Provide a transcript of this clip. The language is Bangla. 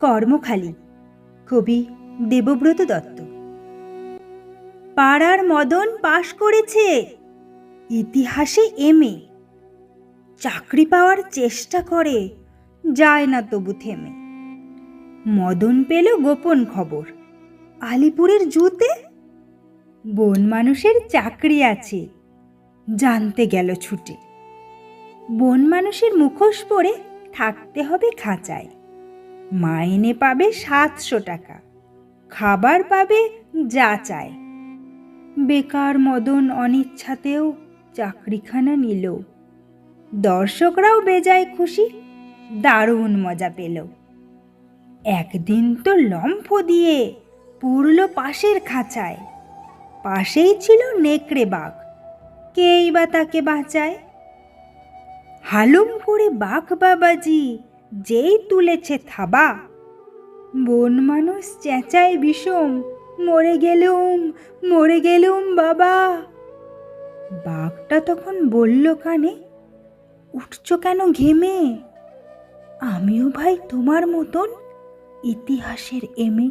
কর্মখালী। কবি দেবব্রত দত্ত। পাড়ার মদন পাশ করেছে। ইতিহাসে এমএ চাকরি পাওয়ার চেষ্টা করে, যায় না তবু থেমে। মদন পেল গোপন খবর। আলিপুরের জুতে? বন মানুষের চাকরি আছে, জানতে গেল ছুটে। বন মানুষের মুখোশ পরে থাকতে হবে খাঁচায়। মাইনে পাবে সাতশো টাকা, খাবার পাবে যা চায়। বেকার মদন অনিচ্ছাতেও চাকরিখানা নিল। দর্শকরাও বেজায় খুশি, দারুণ মজা পেল। একদিন তো লম্ফ দিয়ে পুরল পাশের খাঁচায়, পাশেই ছিল নেকড়ে বাঘ, কেই বা তাকে বাঁচায়? হালুম করে বাঘ বাবাজি যেই তুলেছে থাবা। বন মানুষ চেঁচায় বিষম, মরে গেলুম মরে গেলুম বাবা। বাঘটা তখন বলল কানে, উঠছ কেন ঘেমে? আমিও ভাই তোমার মতন ইতিহাসের এমে